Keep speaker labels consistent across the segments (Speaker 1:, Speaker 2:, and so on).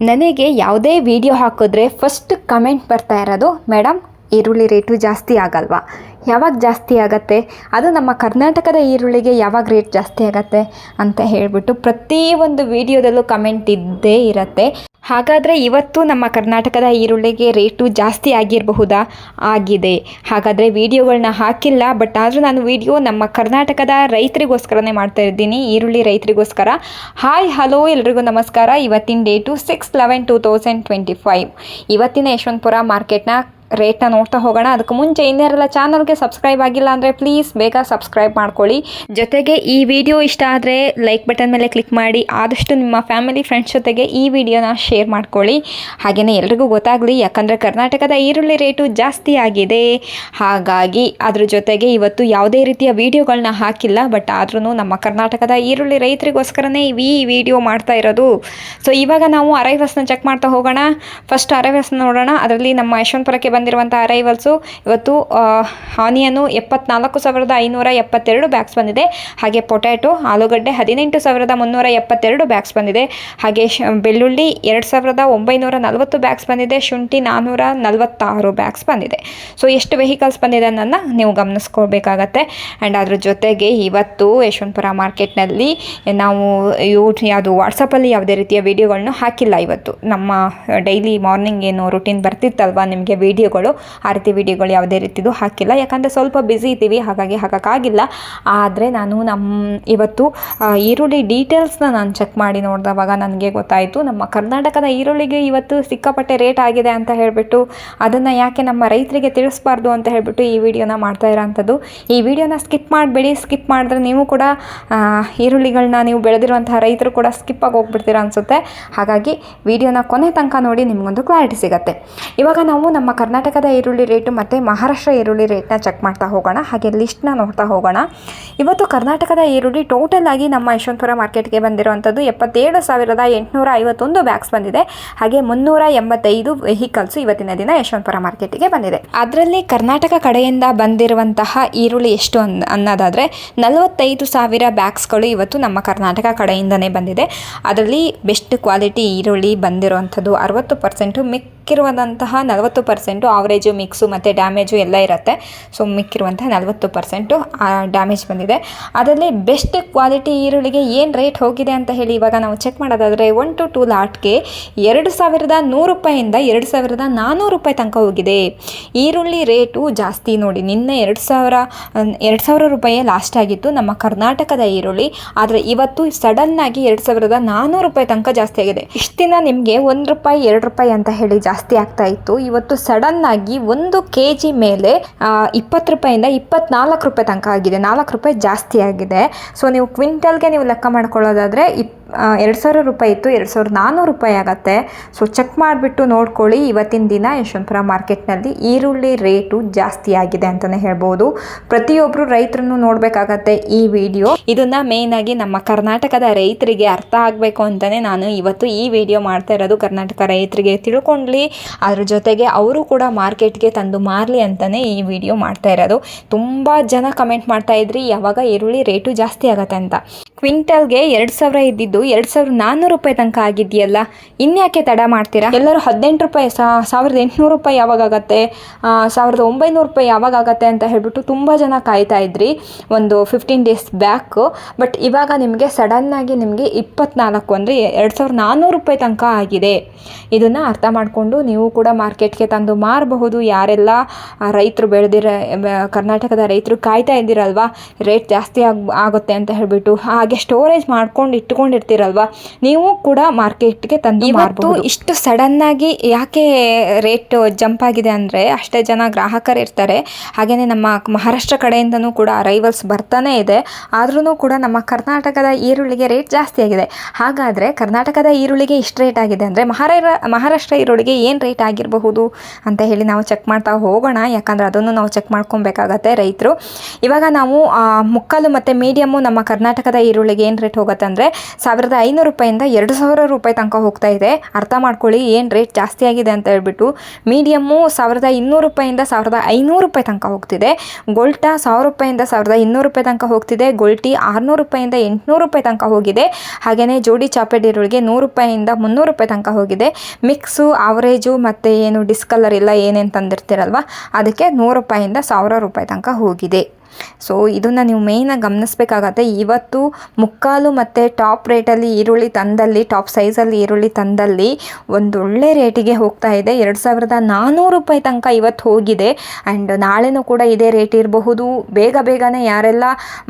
Speaker 1: ನನಗೆ ಯಾವುದೇ ವಿಡಿಯೋ ಹಾಕಿದ್ರೆ ಫಸ್ಟ್ ಕಮೆಂಟ್ ಬರ್ತಾ ಇರೋದು ಮೇಡಮ್ ಈರುಳ್ಳಿ ರೇಟು ಜಾಸ್ತಿ ಆಗಲ್ವಾ? ಯಾವಾಗ ಜಾಸ್ತಿ ಆಗತ್ತೆ? ಅದು ನಮ್ಮ ಕರ್ನಾಟಕದ ಈರುಳ್ಳಿಗೆ ಯಾವಾಗ ರೇಟ್ ಜಾಸ್ತಿ ಆಗತ್ತೆ? ಅಂತ ಹೇಳಿಬಿಟ್ಟು ಪ್ರತಿಯೊಂದು ವಿಡಿಯೋದಲ್ಲೂ ಕಮೆಂಟ್ ಇದ್ದೇ ಇರತ್ತೆ. ಹಾಗಾದರೆ ಇವತ್ತು ನಮ್ಮ ಕರ್ನಾಟಕದ ಈರುಳ್ಳಿಗೆ ರೇಟು ಜಾಸ್ತಿ ಆಗಿರಬಹುದಾ? ಆಗಿದೆ. ಹಾಗಾದರೆ ವಿಡಿಯೋಗಳನ್ನ ಹಾಕಿಲ್ಲ, ಬಟ್ ಆದರೂ ನಾನು ವಿಡಿಯೋ ನಮ್ಮ ಕರ್ನಾಟಕದ ರೈತರಿಗೋಸ್ಕರನೇ ಮಾಡ್ತಾ ಇದ್ದೀನಿ, ಈರುಳ್ಳಿ ರೈತರಿಗೋಸ್ಕರ. ಹಾಯ್ ಹಲೋ ಎಲ್ರಿಗೂ ನಮಸ್ಕಾರ. ಇವತ್ತಿನ date six eleven two thousand twenty five ಇವತ್ತಿನ ಯಶವಂತಪುರ ಮಾರ್ಕೆಟ್ನ ರೇಟ್ನ ನೋಡ್ತಾ ಹೋಗೋಣ. ಅದಕ್ಕೆ ಮುಂಚೆ ಇನ್ನೇರೆಲ್ಲ ಚಾನಲ್ಗೆ ಸಬ್ಸ್ಕ್ರೈಬ್ ಆಗಿಲ್ಲ ಅಂದರೆ ಪ್ಲೀಸ್ ಬೇಗ ಸಬ್ಸ್ಕ್ರೈಬ್ ಮಾಡ್ಕೊಳ್ಳಿ. ಜೊತೆಗೆ ಈ ವಿಡಿಯೋ ಇಷ್ಟ ಆದರೆ ಲೈಕ್ ಬಟನ್ ಮೇಲೆ ಕ್ಲಿಕ್ ಮಾಡಿ, ಆದಷ್ಟು ನಿಮ್ಮ ಫ್ಯಾಮಿಲಿ ಫ್ರೆಂಡ್ಸ್ ಜೊತೆಗೆ ಈ ವಿಡಿಯೋನ ಶೇರ್ ಮಾಡ್ಕೊಳ್ಳಿ. ಹಾಗೆಯೇ ಎಲ್ರಿಗೂ ಗೊತ್ತಾಗಲಿ, ಯಾಕಂದರೆ ಕರ್ನಾಟಕದ ಈರುಳ್ಳಿ ರೇಟು ಜಾಸ್ತಿ ಆಗಿದೆ. ಹಾಗಾಗಿ ಅದ್ರ ಜೊತೆಗೆ ಇವತ್ತು ಯಾವುದೇ ರೀತಿಯ ವಿಡಿಯೋಗಳನ್ನ ಹಾಕಿಲ್ಲ ಬಟ್ ಆದ್ರೂ ನಮ್ಮ ಕರ್ನಾಟಕದ ಈರುಳ್ಳಿ ರೈತರಿಗೋಸ್ಕರನೇ ಈ ವಿಡಿಯೋ ಮಾಡ್ತಾ ಇರೋದು. ಸೊ ಇವಾಗ ನಾವು ಅರೈವಸ್ನ ಚೆಕ್ ಮಾಡ್ತಾ ಹೋಗೋಣ. ಫಸ್ಟ್ ಅರೈವಸ್ನ ನೋಡೋಣ. ಅದರಲ್ಲಿ ನಮ್ಮ ಯಶವಂತಪುರಕ್ಕೆ ಬಂದಿರುವಂಥ ಅರೈವಲ್ಸು ಇವತ್ತು ಆನಿಯನು ಎಪ್ಪತ್ನಾಲ್ಕು ಸಾವಿರದ ಐನೂರ ಎಪ್ಪತ್ತೆರಡು ಬ್ಯಾಗ್ಸ್ ಬಂದಿದೆ. ಹಾಗೆ ಪೊಟ್ಯಾಟೊ ಆಲೂಗಡ್ಡೆ ಹದಿನೆಂಟು ಸಾವಿರದ ಮುನ್ನೂರ ಎಪ್ಪತ್ತೆರಡು ಬ್ಯಾಗ್ಸ್ ಬಂದಿದೆ. ಹಾಗೆ ಬೆಳ್ಳುಳ್ಳಿ ಎರಡು ಸಾವಿರದ ಒಂಬೈನೂರ ನಲವತ್ತು ಬ್ಯಾಗ್ಸ್ ಬಂದಿದೆ. ಶುಂಠಿ ನಾನ್ನೂರ ನಲವತ್ತಾರು ಬ್ಯಾಗ್ಸ್ ಬಂದಿದೆ. ಸೊ ಎಷ್ಟು ವೆಹಿಕಲ್ಸ್ ಬಂದಿದೆ ಅನ್ನೋದನ್ನ ನೀವು ಗಮನಿಸ್ಕೊಳ್ಬೇಕಾಗತ್ತೆ ಆ್ಯಂಡ್ ಅದ್ರ ಜೊತೆಗೆ ಇವತ್ತು ಯಶವಂತಪುರ ಮಾರ್ಕೆಟ್ನಲ್ಲಿ ನಾವು ಯೂ, ಯಾವುದು ವಾಟ್ಸಪ್ಪಲ್ಲಿ ಯಾವುದೇ ರೀತಿಯ ವೀಡಿಯೋಗಳನ್ನೂ ಹಾಕಿಲ್ಲ. ಇವತ್ತು ನಮ್ಮ ಡೈಲಿ ಮಾರ್ನಿಂಗ್ ಏನು ರುಟೀನ್ ಬರ್ತಿತ್ತಲ್ವ? ನಿಮಗೆ ವೀಡಿಯೋಗಳು ಆ ರೀತಿ ವೀಡಿಯೋಗಳು ಯಾವುದೇ ರೀತಿದು ಹಾಕಿಲ್ಲ. ಯಾಕಂದರೆ ಸ್ವಲ್ಪ ಬ್ಯುಸಿ ಇದ್ದೀವಿ, ಹಾಗಾಗಿ ಹಾಕೋಕ್ಕಾಗಿಲ್ಲ. ಆದರೆ ನಾನು ನಮ್ಮ ಇವತ್ತು ಈರುಳ್ಳಿ ಡೀಟೇಲ್ಸ್ನ ನಾನು ಚೆಕ್ ಮಾಡಿ ನೋಡಿದವಾಗ ನನಗೆ ಗೊತ್ತಾಯಿತು, ನಮ್ಮ ಕರ್ನಾಟಕದ ಈರುಳ್ಳಿಗೆ ಇವತ್ತು ಸಿಕ್ಕಾಪಟ್ಟೆ ರೇಟ್ ಆಗಿದೆ ಅಂತ ಹೇಳಿಬಿಟ್ಟು, ಅದನ್ನು ಯಾಕೆ ನಮ್ಮ ರೈತರಿಗೆ ತಿಳಿಸ್ಬಾರ್ದು ಅಂತ ಹೇಳಿಬಿಟ್ಟು ಈ ವಿಡಿಯೋನ ಮಾಡ್ತಾ ಇರೋಂಥದ್ದು. ಈ ವಿಡಿಯೋನ ಸ್ಕಿಪ್ ಮಾಡಬೇಡಿ. ಸ್ಕಿಪ್ ಮಾಡಿದ್ರೆ ನೀವು ಕೂಡ ಈರುಳ್ಳಿಗಳನ್ನ ನೀವು ಬೆಳೆದಿರುವಂತಹ ರೈತರು ಕೂಡ ಸ್ಕಿಪ್ ಆಗಿ ಹೋಗ್ಬಿಡ್ತೀರಾ ಅನಿಸುತ್ತೆ. ಹಾಗಾಗಿ ವಿಡಿಯೋನ ಕೊನೆ ತನಕ ನೋಡಿ ನಿಮಗೊಂದು ಕ್ಲಾರಿಟಿ ಸಿಗುತ್ತೆ. ಇವಾಗ ನಾವು ನಮ್ಮ ಕರ್ನಾಟಕದ ಈರುಳ್ಳಿ ರೇಟು ಮತ್ತು ಮಹಾರಾಷ್ಟ್ರ ಈರುಳ್ಳಿ ರೇಟ್ನ ಚೆಕ್ ಮಾಡ್ತಾ ಹೋಗೋಣ. ಹಾಗೆ ಲಿಸ್ಟ್ನ ನೋಡ್ತಾ ಹೋಗೋಣ. ಇವತ್ತು ಕರ್ನಾಟಕದ ಈರುಳ್ಳಿ ಟೋಟಲ್ ಆಗಿ ನಮ್ಮ ಯಶವಂತಪುರ ಮಾರ್ಕೆಟ್ಗೆ ಬಂದಿರುವಂಥದ್ದು ಎಪ್ಪತ್ತೇಳು ಸಾವಿರದ ಎಂಟುನೂರ ಐವತ್ತೊಂದು ಬ್ಯಾಗ್ಸ್ ಬಂದಿದೆ. ಹಾಗೆ ಮುನ್ನೂರ ಎಂಬತ್ತೈದು ವೆಹಿಕಲ್ಸ್ ಇವತ್ತಿನ ದಿನ ಯಶವಂತಪುರ ಮಾರ್ಕೆಟಿಗೆ ಬಂದಿದೆ. ಅದರಲ್ಲಿ ಕರ್ನಾಟಕ ಕಡೆಯಿಂದ ಬಂದಿರುವಂತಹ ಈರುಳ್ಳಿ ಎಷ್ಟು ಅನ್, ಅನ್ನೋದಾದರೆ ನಲವತ್ತೈದು ಸಾವಿರ ಬ್ಯಾಗ್ಸ್ಗಳು ಇವತ್ತು ನಮ್ಮ ಕರ್ನಾಟಕ ಕಡೆಯಿಂದನೇ ಬಂದಿದೆ. ಅದರಲ್ಲಿ ಬೆಸ್ಟ್ ಕ್ವಾಲಿಟಿ ಈರುಳ್ಳಿ ಬಂದಿರುವಂಥದ್ದು ಅರವತ್ತು ಪರ್ಸೆಂಟು ಮಿಕ್ಕಿರುವಂತಹ ನಲವತ್ತು ಪರ್ಸೆಂಟು ಆವ್ರೇಜು ಮಿಕ್ಸು ಮತ್ತು ಡ್ಯಾಮೇಜು ಎಲ್ಲ ಇರುತ್ತೆ. ಸೊ ಮಿಕ್ಕಿರುವಂತಹ ನಲವತ್ತು ಪರ್ಸೆಂಟು ಡ್ಯಾಮೇಜ್ ಬಂದಿದೆ. ಅದರಲ್ಲಿ ಬೆಸ್ಟ್ ಕ್ವಾಲಿಟಿ ಈರುಳ್ಳಿಗೆ ಏನು ರೇಟ್ ಹೋಗಿದೆ ಅಂತ ಹೇಳಿ ಇವಾಗ ನಾವು ಚೆಕ್ ಮಾಡೋದಾದರೆ ಒನ್ ಟು ಟೂ ಲಾಟ್ಗೆ ಎರಡು ಸಾವಿರದ ನೂರು ರೂಪಾಯಿಂದ ಎರಡು ಸಾವಿರದ ನಾನ್ನೂರು ರೂಪಾಯಿ ತನಕ ಹೋಗಿದೆ. ಈರುಳ್ಳಿ ರೇಟು ಜಾಸ್ತಿ ನೋಡಿ, ನಿನ್ನೆ ಎರಡು ಸಾವಿರ ಎರಡು ಸಾವಿರ ರೂಪಾಯಿ ಲಾಸ್ಟ್ ಆಗಿತ್ತು ನಮ್ಮ ಕರ್ನಾಟಕದ ಈರುಳ್ಳಿ. ಆದರೆ ಇವತ್ತು ಸಡನ್ನಾಗಿ ಎರಡು ಸಾವಿರದ ನಾನ್ನೂರು ರೂಪಾಯಿ ತನಕ ಜಾಸ್ತಿ ಆಗಿದೆ. ಇಷ್ಟು ದಿನ ನಿಮಗೆ ಒಂದು ರೂಪಾಯಿ, ಎರಡು ರೂಪಾಯಿ ಅಂತ ಹೇಳಿ ಜಾಸ್ತಿ ಆಗ್ತಾ ಇತ್ತು. ಇವತ್ತು ಸಡನ್ ಆಗಿ ಒಂದು ಕೆ ಜಿ ಮೇಲೆ ಇಪ್ಪತ್ತು ರೂಪಾಯಿಂದ ಇಪ್ಪತ್ನಾಲ್ಕು ರೂಪಾಯಿ ತನಕ ಆಗಿದೆ. ನಾಲ್ಕು ರೂಪಾಯಿ ಜಾಸ್ತಿ ಆಗಿದೆ. ಸೊ ನೀವು ಕ್ವಿಂಟಲ್ಗೆ ನೀವು ಲೆಕ್ಕ ಮಾಡ್ಕೊಳ್ಳೋದಾದರೆ ಇಪ್ ಎರಡು ಸಾವಿರ ರೂಪಾಯಿ ಇತ್ತು, ಎರಡು ಸಾವಿರದ ನಾನ್ನೂರು ರೂಪಾಯಿ ಆಗತ್ತೆ. ಸೊ ಚೆಕ್ ಮಾಡಿಬಿಟ್ಟು ನೋಡ್ಕೊಳ್ಳಿ, ಇವತ್ತಿನ ದಿನ ಯಶವಂತಪುರ ಮಾರ್ಕೆಟ್ನಲ್ಲಿ ಈರುಳ್ಳಿ ರೇಟು ಜಾಸ್ತಿ ಆಗಿದೆ ಅಂತಲೇ ಹೇಳ್ಬೋದು. ಪ್ರತಿಯೊಬ್ಬರು ರೈತರನ್ನು ನೋಡಬೇಕಾಗತ್ತೆ ಈ ವಿಡಿಯೋ. ಇದನ್ನ ಮೇನ್ ಆಗಿ ನಮ್ಮ ಕರ್ನಾಟಕದ ರೈತರಿಗೆ ಅರ್ಥ ಆಗಬೇಕು ಅಂತಲೇ ನಾನು ಇವತ್ತು ಈ ವಿಡಿಯೋ ಮಾಡ್ತಾ ಇರೋದು. ಕರ್ನಾಟಕ ರೈತರಿಗೆ ತಿಳ್ಕೊಂಡ್ಲಿ ಅದ್ರ ಜೊತೆಗೆ ಅವರು ಕೂಡ ಮಾರ್ಕೆಟ್ಗೆ ತಂದು ಮಾರಲಿ ಅಂತಲೇ ಈ ವಿಡಿಯೋ ಮಾಡ್ತಾ ಇರೋದು. ತುಂಬ ಜನ ಕಮೆಂಟ್ ಮಾಡ್ತಾ ಇದ್ರಿ, ಯಾವಾಗ ಈರುಳ್ಳಿ ರೇಟು ಜಾಸ್ತಿ ಆಗತ್ತೆ ಅಂತ. ಕ್ವಿಂಟಲ್ಗೆ ಎರಡು ಸಾವಿರ ಇದ್ದಿದ್ದು ಎರಡು ಸಾವಿರದ ನಾನ್ನೂರು ರೂಪಾಯಿ ತನಕ ಆಗಿದೆಯಲ್ಲ ಇನ್ಯಾಕೆ ತಡ ಮಾಡ್ತೀರಾ? ಎಲ್ಲರೂ ಹದಿನೆಂಟು ರೂಪಾಯಿ ಸಾವಿರದ ಎಂಟುನೂರು ರೂಪಾಯಿ ಯಾವಾಗ ಆಗತ್ತೆ? ಆ, ಸಾವಿರದ ಒಂಬೈನೂರು ರೂಪಾಯಿ ಯಾವಾಗ ಆಗತ್ತೆ ಅಂತ ಹೇಳ್ಬಿಟ್ಟು ತುಂಬ ಜನ ಕಾಯ್ತಾ ಇದ್ರಿ ಒಂದು ಫಿಫ್ಟೀನ್ ಡೇಸ್ ಬ್ಯಾಕು ಬಟ್ ಇವಾಗ ನಿಮಗೆ ಸಡನ್ನಾಗಿ ನಿಮಗೆ ಇಪ್ಪತ್ನಾಲ್ಕು ಅಂದರೆ ಎರಡು ಸಾವಿರದ ನಾನ್ನೂರು ರೂಪಾಯಿ ತನಕ ಆಗಿದೆ. ಇದನ್ನು ಅರ್ಥ ಮಾಡಿಕೊಂಡು ನೀವು ಕೂಡ ಮಾರ್ಕೆಟ್ಗೆ ತಂದು ಮಾರಬಹುದು. ಯಾರೆಲ್ಲ ರೈತರು ಬೆಳೆದಿರ ಕರ್ನಾಟಕದ ರೈತರು ಕಾಯ್ತಾ ಇದ್ದೀರಲ್ವಾ ರೇಟ್ ಜಾಸ್ತಿ ಆಗ ಆಗುತ್ತೆ ಅಂತ ಹೇಳಿಬಿಟ್ಟು ಹಾಗೆ ಸ್ಟೋರೇಜ್ ಮಾಡ್ಕೊಂಡು ಇಟ್ಕೊಂಡಿರ್ತೀರಲ್ವಾ ನೀವು ಕೂಡ ಮಾರ್ಕೆಟ್ಗೆ ತಂದು ಇವತ್ತು ಇಷ್ಟು ಸಡನ್ ಆಗಿ ಯಾಕೆ ರೇಟ್ ಜಂಪ್ ಆಗಿದೆ ಅಂದರೆ ಅಷ್ಟೇ ಜನ ಗ್ರಾಹಕರು ಇರ್ತಾರೆ. ಹಾಗೆಯೇ ನಮ್ಮ ಮಹಾರಾಷ್ಟ್ರ ಕಡೆಯಿಂದನೂ ಕೂಡ ಅರೈವಲ್ಸ್ ಬರ್ತಾನೆ ಇದೆ. ಆದ್ರೂ ಕೂಡ ನಮ್ಮ ಕರ್ನಾಟಕದ ಈರುಳ್ಳಿಗೆ ರೇಟ್ ಜಾಸ್ತಿ ಆಗಿದೆ. ಹಾಗಾದರೆ ಕರ್ನಾಟಕದ ಈರುಳ್ಳಿಗೆ ಇಷ್ಟು ರೇಟ್ ಆಗಿದೆ ಅಂದರೆ ಮಹಾರಾ ಮಹಾರಾಷ್ಟ್ರ ಈರುಳ್ಳಿಗೆ ಏನು ರೇಟ್ ಆಗಿರಬಹುದು ಅಂತ ಹೇಳಿ ನಾವು ಚೆಕ್ ಮಾಡ್ತಾ ಹೋಗೋಣ. ಯಾಕಂದರೆ ಅದನ್ನು ನಾವು ಚೆಕ್ ಮಾಡ್ಕೊಬೇಕಾಗತ್ತೆ ರೈತರು. ಇವಾಗ ನಾವು ಮುಕ್ಕಾಲು ಮತ್ತು ಮೀಡಿಯಮ್ಮು ನಮ್ಮ ಕರ್ನಾಟಕದ ಈರುಳ್ಳಿಗೆ ಏನು ರೇಟ್ ಹೋಗುತ್ತೆ ಅಂದರೆ ಸಾವಿರ ಸಾವಿರದ ಐನೂರು ರೂಪಾಯಿಂದ ಎರಡು ಸಾವಿರ ರೂಪಾಯಿ ತನಕ ಹೋಗ್ತಾ ಇದೆ. ಅರ್ಥ ಮಾಡ್ಕೊಳ್ಳಿ, ಏನು ರೇಟ್ ಜಾಸ್ತಿ ಆಗಿದೆ ಅಂತ ಹೇಳ್ಬಿಟ್ಟು. ಮೀಡಿಯಮ್ಮು ಸಾವಿರದ ಇನ್ನೂರು ರೂಪಾಯಿಂದ ಸಾವಿರದ ಐನೂರು ರೂಪಾಯಿ ತನಕ ಹೋಗ್ತಿದೆ. ಗೋಲ್ಟಾ ಸಾವಿರ ರೂಪಾಯಿಂದ ಸಾವಿರದ ಇನ್ನೂರು ರೂಪಾಯಿ ತನಕ ಹೋಗ್ತಿದೆ. ಗೋಲ್ಟಿ ಆರುನೂರು ರೂಪಾಯಿಂದ ಎಂಟುನೂರು ರೂಪಾಯಿ ತನಕ ಹೋಗಿದೆ. ಹಾಗೆಯೇ ಜೋಡಿ ಚಾಪೆಡ್ ಈರುಳ್ಳಿಗೆ ನೂರು ರೂಪಾಯಿಂದ ಮುನ್ನೂರು ರೂಪಾಯಿ ತನಕ ಹೋಗಿದೆ. ಮಿಕ್ಸು ಆವರೇಜು ಮತ್ತು ಏನು ಡಿಸ್ಕಲರ್ ಇಲ್ಲ ಏನೇನು ತಂದಿರ್ತೀರಲ್ವ, ಅದಕ್ಕೆ ನೂರು ರೂಪಾಯಿಂದ ಸಾವಿರ ರೂಪಾಯಿ ತನಕ ಹೋಗಿದೆ. ಸೊ ಇದನ್ನು ನೀವು ಮೇಯ್ನಾಗಿ ಗಮನಿಸ್ಬೇಕಾಗತ್ತೆ. ಇವತ್ತು ಮುಕ್ಕಾಲು ಮತ್ತು ಟಾಪ್ ರೇಟಲ್ಲಿ ಈರುಳ್ಳಿ ತಂದಲ್ಲಿ ಟಾಪ್ ಸೈಜಲ್ಲಿ ಈರುಳ್ಳಿ ತಂದಲ್ಲಿ ಒಂದೊಳ್ಳೆ ರೇಟಿಗೆ ಹೋಗ್ತಾ ಇದೆ. ಎರಡು ಸಾವಿರದ ನಾನ್ನೂರು ರೂಪಾಯಿ ತನಕ ಇವತ್ತು ಹೋಗಿದೆ. ಆ್ಯಂಡ್ ನಾಳೆನೂ ಕೂಡ ಇದೇ ರೇಟ್ ಇರಬಹುದು. ಬೇಗ ಬೇಗನೆ ಯಾರೆಲ್ಲ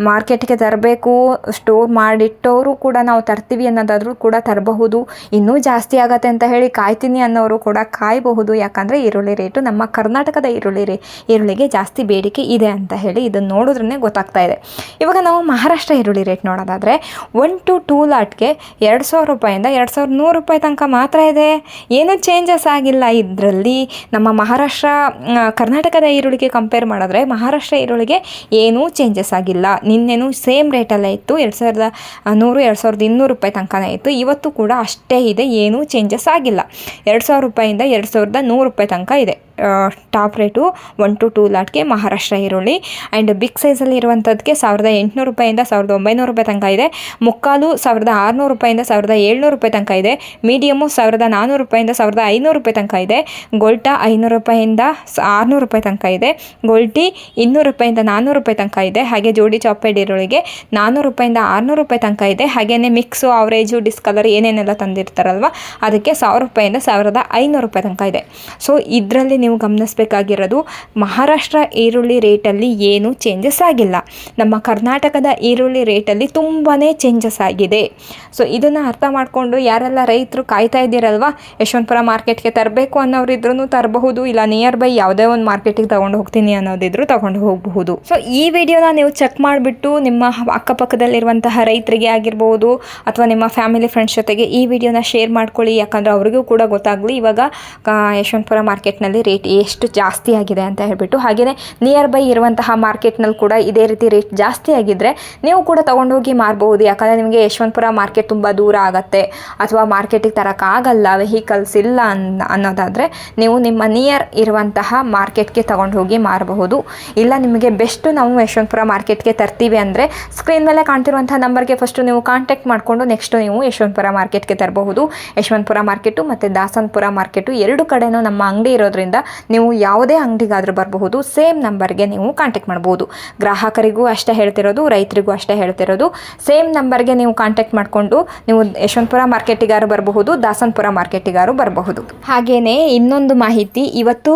Speaker 1: ಮಾರ್ಕೆಟ್ಗೆ ತರಬೇಕು ಸ್ಟೋರ್ ಮಾಡಿಟ್ಟವರು ಕೂಡ ನಾವು ತರ್ತೀವಿ ಅನ್ನೋದಾದರೂ ಕೂಡ ತರಬಹುದು. ಇನ್ನೂ ಜಾಸ್ತಿ ಆಗತ್ತೆ ಅಂತ ಹೇಳಿ ಕಾಯ್ತೀನಿ ಅನ್ನೋರು ಕೂಡ ಕಾಯಬಹುದು. ಯಾಕಂದರೆ ಈರುಳ್ಳಿ ರೇಟು ನಮ್ಮ ಕರ್ನಾಟಕದ ಈರುಳ್ಳಿ ರೇ ಈರುಳ್ಳಿಗೆ ಜಾಸ್ತಿ ಬೇಡಿಕೆ ಇದೆ ಅಂತ ಹೇಳಿ ಇದನ್ನು ನೋಡಿದ್ರೇ ಗೊತ್ತಾಗ್ತಾ ಇದೆ. ಇವಾಗ ನಾವು ಮಹಾರಾಷ್ಟ್ರ ಈರುಳ್ಳಿ ರೇಟ್ ನೋಡೋದಾದರೆ ಒನ್ ಟು ಟೂ ಲಾಟ್ಗೆ ಎರಡು ಸಾವಿರ ರೂಪಾಯಿಂದ ಎರಡು ಸಾವಿರದ ನೂರು ರೂಪಾಯಿ ತನಕ ಮಾತ್ರ ಇದೆ. ಏನೂ ಚೇಂಜಸ್ ಆಗಿಲ್ಲ. ಇದರಲ್ಲಿ ನಮ್ಮ ಮಹಾರಾಷ್ಟ್ರ ಕರ್ನಾಟಕದ ಈರುಳ್ಳಿಗೆ ಕಂಪೇರ್ ಮಾಡಿದ್ರೆ ಮಹಾರಾಷ್ಟ್ರ ಈರುಳ್ಳಿಗೆ ಏನೂ ಚೇಂಜಸ್ ಆಗಿಲ್ಲ. ನಿನ್ನೆನೂ ಸೇಮ್ ರೇಟಲ್ಲೇ ಇತ್ತು. ಎರಡು ಸಾವಿರದ ನೂರು, ಎರಡು ಸಾವಿರದ ಇನ್ನೂರು ರೂಪಾಯಿ ತನಕನೇ ಇತ್ತು. ಇವತ್ತು ಕೂಡ ಅಷ್ಟೇ ಇದೆ. ಏನೂ ಚೇಂಜಸ್ ಆಗಿಲ್ಲ. ಎರಡು ಸಾವಿರ ರೂಪಾಯಿಂದ ಎರಡು ಸಾವಿರದ ನೂರು ರೂಪಾಯಿ ತನಕ ಇದೆ. Top rate one to two ಲಾಟ್ಗೆ Maharashtra ಈರುಳ್ಳಿ. ಆ್ಯಂಡ್ ಬಿಗ್ ಸೈಜಲ್ಲಿ ಇರುವಂಥದ್ದಕ್ಕೆ ಸಾವಿರದ ಎಂಟುನೂರು ರೂಪಾಯಿಂದ ಸಾವಿರದ ಒಂಬೈನೂರು ರೂಪಾಯಿ ತನಕ ಇದೆ. ಮುಕ್ಕಾಲು ಸಾವಿರದ ಆರುನೂರು ರೂಪಾಯಿಂದ ಸಾವಿರದ ಏಳ್ನೂರು ರೂಪಾಯಿ ತನಕ ಇದೆ. ಮೀಡಿಯಮ್ಮು ಸಾವಿರದ ನಾನ್ನೂರು ರೂಪಾಯಿಂದ ಸಾವಿರದ ಐನೂರು ರೂಪಾಯಿ ತನಕ ಇದೆ. ಗೋಲ್ಟಾ ಐನೂರು ರೂಪಾಯಿಂದ ಆರುನೂರು ರೂಪಾಯಿ ತನಕ ಇದೆ. ಗೋಲ್ಟಿ ಇನ್ನೂರು ರೂಪಾಯಿಂದ ನಾನ್ನೂರು ರೂಪಾಯಿ ತನಕ ಇದೆ. ಹಾಗೆ ಜೋಡಿ ಚಾಪೆಡ್ ಈರುಳ್ಳಿಗೆ ನಾನ್ನೂರು ರೂಪಾಯಿಂದ ಆರುನೂರು ರೂಪಾಯಿ ತನಕ ಇದೆ. ಹಾಗೆಯೇ ಮಿಕ್ಸು ಅವರೇಜು ಡಿಸ್ಕಲರ್ ಏನೇನೆಲ್ಲ ತಂದಿರ್ತಾರಲ್ವ, ಅದಕ್ಕೆ ಸಾವಿರ ರೂಪಾಯಿಂದ ಸಾವಿರದ ಐನೂರು ರೂಪಾಯಿ ತನಕ ಇದೆ. ಸೊ, ಇದರಲ್ಲಿ ನೀವು ಗಮನಿಸಬೇಕಾಗಿರೋದು ಮಹಾರಾಷ್ಟ್ರ ಈರುಳ್ಳಿ ರೇಟಲ್ಲಿ ಏನೂ ಚೇಂಜಸ್ ಆಗಿಲ್ಲ. ನಮ್ಮ ಕರ್ನಾಟಕದ ಈರುಳ್ಳಿ ರೇಟಲ್ಲಿ ತುಂಬಾ ಚೇಂಜಸ್ ಆಗಿದೆ. ಸೊ ಇದನ್ನು ಅರ್ಥ ಮಾಡಿಕೊಂಡು ಯಾರೆಲ್ಲ ರೈತರು ಕಾಯ್ತಾ ಇದ್ದೀರಲ್ವಾ, ಯಶವಂತಪುರ ಮಾರ್ಕೆಟ್ಗೆ ತರಬೇಕು ಅನ್ನೋರಿದ್ರೂ ತರಬಹುದು, ಇಲ್ಲ ನಿಯರ್ ಬೈ ಯಾವುದೇ ಒಂದು ಮಾರ್ಕೆಟಿಗೆ ತೊಗೊಂಡು ಹೋಗ್ತೀನಿ ಅನ್ನೋದಿದ್ರು ತೊಗೊಂಡು ಹೋಗಬಹುದು. ಸೊ ಈ ವಿಡಿಯೋನ ನೀವು ಚೆಕ್ ಮಾಡಿಬಿಟ್ಟು ನಿಮ್ಮ ಅಕ್ಕಪಕ್ಕದಲ್ಲಿರುವಂತಹ ರೈತರಿಗೆ ಆಗಿರ್ಬೋದು, ಅಥವಾ ನಿಮ್ಮ ಫ್ಯಾಮಿಲಿ ಫ್ರೆಂಡ್ಸ್ ಜೊತೆಗೆ ಈ ವಿಡಿಯೋನ ಶೇರ್ ಮಾಡ್ಕೊಳ್ಳಿ, ಯಾಕಂದರೆ ಅವ್ರಿಗೂ ಕೂಡ ಗೊತ್ತಾಗಲಿ. ಇವಾಗ ಯಶವಂತಪುರ ಮಾರ್ಕೆಟ್ನಲ್ಲಿ ರೇಟ್ ಎಷ್ಟು ಜಾಸ್ತಿ ಆಗಿದೆ ಅಂತ ಹೇಳ್ಬಿಟ್ಟು ಹಾಗೆಯೇ ನಿಯರ್ ಬೈ ಇರುವಂತಹ ಮಾರ್ಕೆಟ್ನಲ್ಲಿ ಕೂಡ ಇದೇ ರೀತಿ ರೇಟ್ ಜಾಸ್ತಿ ಆಗಿದ್ದರೆ ನೀವು ಕೂಡ ತೊಗೊಂಡೋಗಿ ಮಾರ್ಬೋದು. ಯಾಕಂದರೆ ನಿಮಗೆ ಯಶವಂತಪುರ ಮಾರ್ಕೆಟ್ ತುಂಬ ದೂರ ಆಗುತ್ತೆ. ಅಥವಾ ಮಾರ್ಕೆಟಿಗೆ ತರೋಕ್ಕಾಗಲ್ಲ ವೆಹಿಕಲ್ಸ್ ಇಲ್ಲ ಅನ್, ಅನ್ನೋದಾದರೆ ನೀವು ನಿಮ್ಮ ನಿಯರ್ ಇರುವಂತಹ ಮಾರ್ಕೆಟ್ಗೆ ತಗೊಂಡು ಹೋಗಿ ಮಾರಬಹುದು. ಇಲ್ಲ ನಿಮಗೆ ಬೆಸ್ಟು ನಾವು ಯಶವಂತಪುರ ಮಾರ್ಕೆಟ್ಗೆ ತರ್ತೀವಿ ಅಂದರೆ ಸ್ಕ್ರೀನ್ ಮೇಲೆ ಕಾಣ್ತಿರುವಂಥ ನಂಬರ್ಗೆ ಫಸ್ಟು ನೀವು ಕಾಂಟ್ಯಾಕ್ಟ್ ಮಾಡಿಕೊಂಡು ನೆಕ್ಸ್ಟು ನೀವು ಯಶವಂತಪುರ ಮಾರ್ಕೆಟ್ಗೆ ತರಬಹುದು. ಯಶವಂತಪುರ ಮಾರ್ಕೆಟು ಮತ್ತು ದಾಸನಪುರ ಮಾರ್ಕೆಟು ಎರಡು ಕಡೆನೂ ನಮ್ಮ ಅಂಗಡಿ ಇರೋದ್ರಿಂದ ನೀವು ಯಾವುದೇ ಅಂಗಡಿಗಾದರೂ ಬರಬಹುದು, ಸೇಮ್ ನಂಬರ್ಗೆ ನೀವು ಕಾಂಟ್ಯಾಕ್ಟ್ ಮಾಡ್ಬೋದು. ಗ್ರಾಹಕರಿಗೂ ಅಷ್ಟೇ ಹೇಳ್ತಿರೋದು, ರೈತರಿಗೂ ಅಷ್ಟೇ ಹೇಳ್ತಿರೋದು. ಸೇಮ್ ನಂಬರ್ಗೆ ನೀವು ಕಾಂಟ್ಯಾಕ್ಟ್ ಮಾಡಿಕೊಂಡು ನೀವು ಯಶವಂತಪುರ ಮಾರ್ಕೆಟಿಗಾರು ಬರಬಹುದು, ದಾಸನ್ಪುರ ಮಾರ್ಕೆಟಿಗಾರು ಬರಬಹುದು. ಹಾಗೆಯೇ ಇನ್ನೊಂದು ಮಾಹಿತಿ, ಇವತ್ತು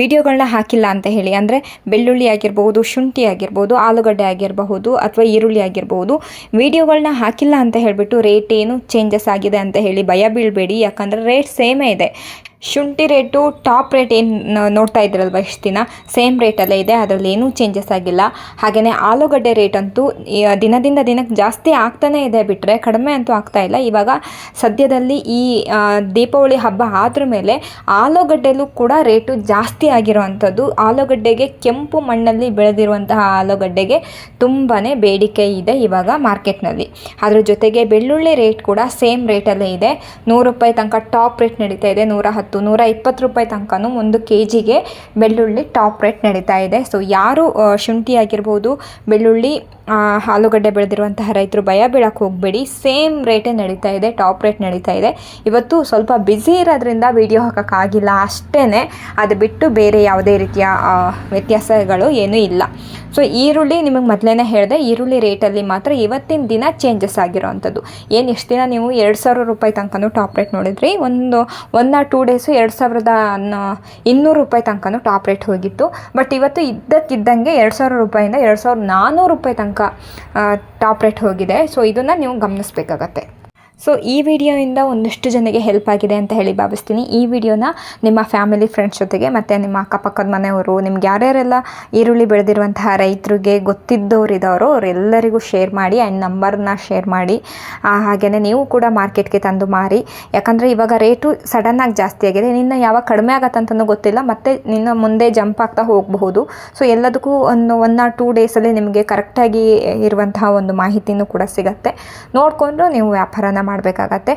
Speaker 1: ವಿಡಿಯೋಗಳನ್ನ ಹಾಕಿಲ್ಲ ಅಂತ ಹೇಳಿ, ಅಂದರೆ ಬೆಳ್ಳುಳ್ಳಿ ಆಗಿರ್ಬೋದು ಶುಂಠಿ ಆಗಿರ್ಬೋದು, ಆಲೂಗಡ್ಡೆ ಆಗಿರಬಹುದು ಅಥವಾ ಈರುಳ್ಳಿ ಆಗಿರ್ಬೋದು ವಿಡಿಯೋಗಳನ್ನ ಹಾಕಿಲ್ಲ ಅಂತ ಹೇಳಿಬಿಟ್ಟು ರೇಟ್ ಏನು ಚೇಂಜಸ್ ಆಗಿದೆ ಅಂತ ಹೇಳಿ ಭಯ ಬೀಳಬೇಡಿ, ಯಾಕಂದರೆ ರೇಟ್ ಸೇಮೇ ಇದೆ. ಶುಂಠಿ ರೇಟು ಟಾಪ್ ರೇಟ್ ಏನು ನೋಡ್ತಾ ಇದ್ರಲ್ವ ಇಷ್ಟು ದಿನ? ಸೇಮ್ ರೇಟಲ್ಲೇ ಇದೆ, ಅದರಲ್ಲಿ ಏನೂ ಚೇಂಜಸ್ ಆಗಿಲ್ಲ. ಹಾಗೆಯೇ ಆಲೂಗಡ್ಡೆ ರೇಟ್ ಅಂತೂ ದಿನದಿಂದ ದಿನಕ್ಕೆ ಜಾಸ್ತಿ ಆಗ್ತಾನೇ ಇದೆ ಬಿಟ್ಟರೆ ಕಡಿಮೆ ಅಂತೂ ಆಗ್ತಾ ಇಲ್ಲ. ಇವಾಗ ಸದ್ಯದಲ್ಲಿ ಈ ದೀಪಾವಳಿ ಹಬ್ಬ ಆದ್ರ ಮೇಲೆ ಆಲೂಗಡ್ಡೆಲೂ ಕೂಡ ರೇಟು ಜಾಸ್ತಿ ಆಗಿರುವಂಥದ್ದು. ಆಲೂಗಡ್ಡೆಗೆ ಕೆಂಪು ಮಣ್ಣಲ್ಲಿ ಬೆಳೆದಿರುವಂತಹ ಆಲೂಗಡ್ಡೆಗೆ ತುಂಬಾ ಬೇಡಿಕೆ ಇದೆ ಇವಾಗ ಮಾರ್ಕೆಟ್ನಲ್ಲಿ. ಅದ್ರ ಜೊತೆಗೆ ಬೆಳ್ಳುಳ್ಳಿ ರೇಟ್ ಕೂಡ ಸೇಮ್ ರೇಟಲ್ಲೇ ಇದೆ. ನೂರು ರೂಪಾಯಿ ತನಕ ಟಾಪ್ ರೇಟ್ ನಡೀತಾ ಇದೆ, ನೂರ ನೂರ ಇಪ್ಪತ್ತು ರೂಪಾಯಿ ತನಕನೂ ಒಂದು ಕೆ ಜಿಗೆ ಬೆಳ್ಳುಳ್ಳಿ ಟಾಪ್ ರೇಟ್ ನಡೀತಾ ಇದೆ. ಸೊ ಯಾರು ಶುಂಠಿ ಆಗಿರ್ಬೋದು, ಬೆಳ್ಳುಳ್ಳಿ ಆಲೂಗಡ್ಡೆ ಬೆಳೆದಿರುವಂತಹ ರೈತರು ಭಯ ಬೀಳಕ್ಕೆ ಹೋಗಬೇಡಿ. ಸೇಮ್ ರೇಟೇ ನಡೀತಾ ಇದೆ, ಟಾಪ್ ರೇಟ್ ನಡೀತಾ ಇದೆ. ಇವತ್ತು ಸ್ವಲ್ಪ ಬ್ಯುಸಿ ಇರೋದ್ರಿಂದ ವಿಡಿಯೋ ಹಾಕೋಕ್ಕಾಗಿಲ್ಲ ಅಷ್ಟೇ ಅದು ಬಿಟ್ಟು ಬೇರೆ ಯಾವುದೇ ರೀತಿಯ ವ್ಯತ್ಯಾಸಗಳು ಏನೂ ಇಲ್ಲ. ಸೊ ಈರುಳ್ಳಿ ನಿಮಗೆ ಮೊದಲೇ ಹೇಳಿದೆ, ಈರುಳ್ಳಿ ರೇಟಲ್ಲಿ ಮಾತ್ರ ಇವತ್ತಿನ ದಿನ ಚೇಂಜಸ್ ಆಗಿರೋವಂಥದ್ದು ಏನು ಎಷ್ಟು ದಿನ ನೀವು ಎರಡು ಸಾವಿರ ರೂಪಾಯಿ ತನಕನೂ ಟಾಪ್ ರೇಟ್ ನೋಡಿದ್ರಿ? ಒಂದು ಒನ್ ಆರ್ ಟೂ ಡೇಸು ಎರಡು ಸಾವಿರದ ಇನ್ನೂರು ರೂಪಾಯಿ ತನಕನೂ ಟಾಪ್ ರೇಟ್ ಹೋಗಿತ್ತು. ಬಟ್ ಇವತ್ತು ಇದ್ದಕ್ಕಿದ್ದಂಗೆ ಎರಡು ಸಾವಿರ ರೂಪಾಯಿಂದ ಎರಡು ಸಾವಿರದ ನಾನ್ನೂರು ರೂಪಾಯಿ ತನಕ ಟಾಪ್ ರೇಟ್ ಹೋಗಿದೆ. ಸೊ ಇದನ್ನು ನೀವು ಗಮನಿಸ್ಬೇಕಾಗತ್ತೆ. ಸೊ ಈ ವಿಡಿಯೋಯಿಂದ ಒಂದಷ್ಟು ಜನಕ್ಕೆ ಹೆಲ್ಪ್ ಆಗಿದೆ ಅಂತ ಹೇಳಿ ಭಾವಿಸ್ತೀನಿ. ಈ ವಿಡಿಯೋನ ನಿಮ್ಮ ಫ್ಯಾಮಿಲಿ ಫ್ರೆಂಡ್ಸ್ ಜೊತೆಗೆ ಮತ್ತು ನಿಮ್ಮ ಅಕ್ಕಪಕ್ಕದ ಮನೆಯವರು, ನಿಮ್ಗೆ ಯಾರ್ಯಾರೆಲ್ಲ ಈರುಳ್ಳಿ ಬೆಳೆದಿರುವಂತಹ ರೈತರಿಗೆ ಗೊತ್ತಿದ್ದವ್ರು ಇದ್ದವರು ಅವರೆಲ್ಲರಿಗೂ ಶೇರ್ ಮಾಡಿ ಆ್ಯಂಡ್ ನಂಬರ್ನ ಶೇರ್ ಮಾಡಿ. ಹಾಗೆಯೇ ನೀವು ಕೂಡ ಮಾರ್ಕೆಟ್ಗೆ ತಂದು ಮಾರಿ. ಯಾಕಂದರೆ ಇವಾಗ ರೇಟು ಸಡನ್ನಾಗಿ ಜಾಸ್ತಿ ಆಗಿದೆ. ನಿನ್ನ ಯಾವಾಗ ಕಡಿಮೆ ಆಗತ್ತಂತನೂ ಗೊತ್ತಿಲ್ಲ. ಮತ್ತು ನಿನ್ನ ಮುಂದೆ ಜಂಪ್ ಆಗ್ತಾ ಹೋಗಬಹುದು. ಸೊ ಎಲ್ಲದಕ್ಕೂ ಒಂದು ಒನ್ ಆರ್ ಟೂ ಡೇಸಲ್ಲಿ ನಿಮಗೆ ಕರೆಕ್ಟಾಗಿ ಇರುವಂತಹ ಒಂದು ಮಾಹಿತಿನೂ ಕೂಡ ಸಿಗುತ್ತೆ. ನೋಡಿಕೊಂಡು ನೀವು ವ್ಯಾಪಾರನ ಮಾಡಬೇಕಾಗತ್ತೆ.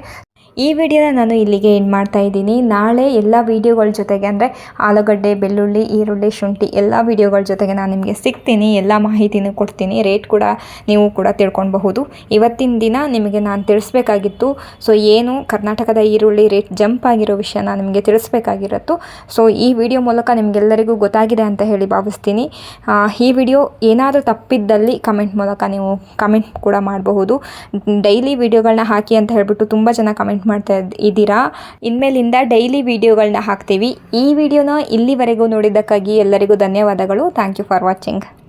Speaker 1: ಈ ವಿಡಿಯೋನ ನಾನು ಇಲ್ಲಿಗೆ ಏನು ಮಾಡ್ತಾ ಇದ್ದೀನಿ. ನಾಳೆ ಎಲ್ಲ ವೀಡಿಯೋಗಳ ಜೊತೆಗೆ ಅಂದರೆ ಆಲೂಗಡ್ಡೆ, ಬೆಳ್ಳುಳ್ಳಿ, ಈರುಳ್ಳಿ, ಶುಂಠಿ ಎಲ್ಲ ವಿಡಿಯೋಗಳ ಜೊತೆಗೆ ನಾನು ನಿಮಗೆ ಸಿಗ್ತೀನಿ. ಎಲ್ಲ ಮಾಹಿತಿನೂ ಕೊಡ್ತೀನಿ. ರೇಟ್ ಕೂಡ ನೀವು ಕೂಡ ತಿಳ್ಕೊಳ್ಬಹುದು. ಇವತ್ತಿನ ದಿನ ನಿಮಗೆ ನಾನು ತಿಳಿಸ್ಬೇಕಾಗಿತ್ತು. ಸೊ ಏನು ಕರ್ನಾಟಕದ ಈರುಳ್ಳಿ ರೇಟ್ ಜಂಪ್ ಆಗಿರೋ ವಿಷಯನ ನಿಮಗೆ ತಿಳಿಸ್ಬೇಕಾಗಿರತ್ತು. ಸೊ ಈ ವಿಡಿಯೋ ಮೂಲಕ ನಿಮಗೆಲ್ಲರಿಗೂ ಗೊತ್ತಾಗಿದೆ ಅಂತ ಹೇಳಿ ಭಾವಿಸ್ತೀನಿ. ಈ ವಿಡಿಯೋ ಏನಾದರೂ ತಪ್ಪಿದ್ದಲ್ಲಿ ಕಮೆಂಟ್ ಮೂಲಕ ನೀವು ಕಮೆಂಟ್ ಕೂಡ ಮಾಡಬಹುದು. ಡೈಲಿ ವಿಡಿಯೋಗಳನ್ನ ಹಾಕಿ ಅಂತ ಹೇಳಿಬಿಟ್ಟು ತುಂಬ ಜನ ಕಮೆಂಟ್ ಮಾಡ್ತಾ ಇದ್ದೀರಾ. ಇನ್ಮೇಲಿಂದ ಡೈಲಿ ವೀಡಿಯೋಗಳನ್ನ ಹಾಕ್ತೀವಿ. ಈ ವಿಡಿಯೋನ ಇಲ್ಲಿವರೆಗೂ ನೋಡಿದ್ದಕ್ಕಾಗಿ ಎಲ್ಲರಿಗೂ ಧನ್ಯವಾದಗಳು. Thank you for watching